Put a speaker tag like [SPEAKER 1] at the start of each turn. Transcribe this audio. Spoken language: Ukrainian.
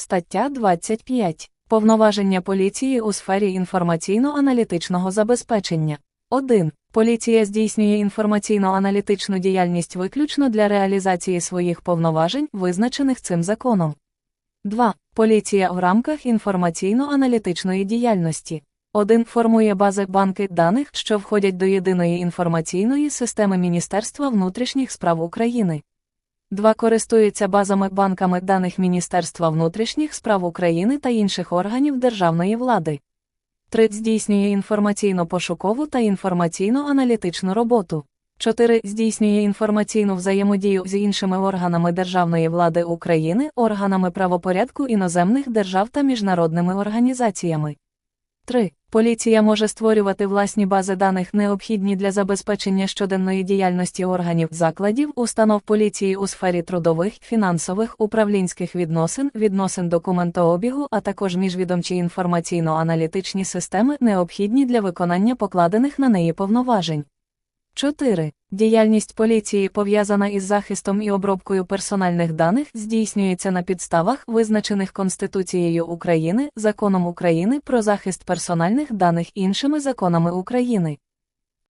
[SPEAKER 1] Стаття 25. Повноваження поліції у сфері інформаційно-аналітичного забезпечення. 1. Поліція здійснює інформаційно-аналітичну діяльність виключно для реалізації своїх повноважень, визначених цим законом. 2. Поліція в рамках інформаційно-аналітичної діяльності. 1. Формує бази банки даних, що входять до єдиної інформаційної системи Міністерства внутрішніх справ України. 2. Користується базами банками даних Міністерства внутрішніх справ України та інших органів державної влади. 3. Здійснює інформаційно-пошукову та інформаційно-аналітичну роботу. 4. Здійснює інформаційну взаємодію з іншими органами державної влади України, органами правопорядку іноземних держав та міжнародними організаціями. 3. Поліція може створювати власні бази даних, необхідні для забезпечення щоденної діяльності органів закладів, установ поліції у сфері трудових, фінансових, управлінських відносин, відносин документообігу, а також міжвідомчі інформаційно-аналітичні системи, необхідні для виконання покладених на неї повноважень. 4. Діяльність поліції, пов'язана із захистом і обробкою персональних даних, здійснюється на підставах, визначених Конституцією України, Законом України про захист персональних даних іншими законами України.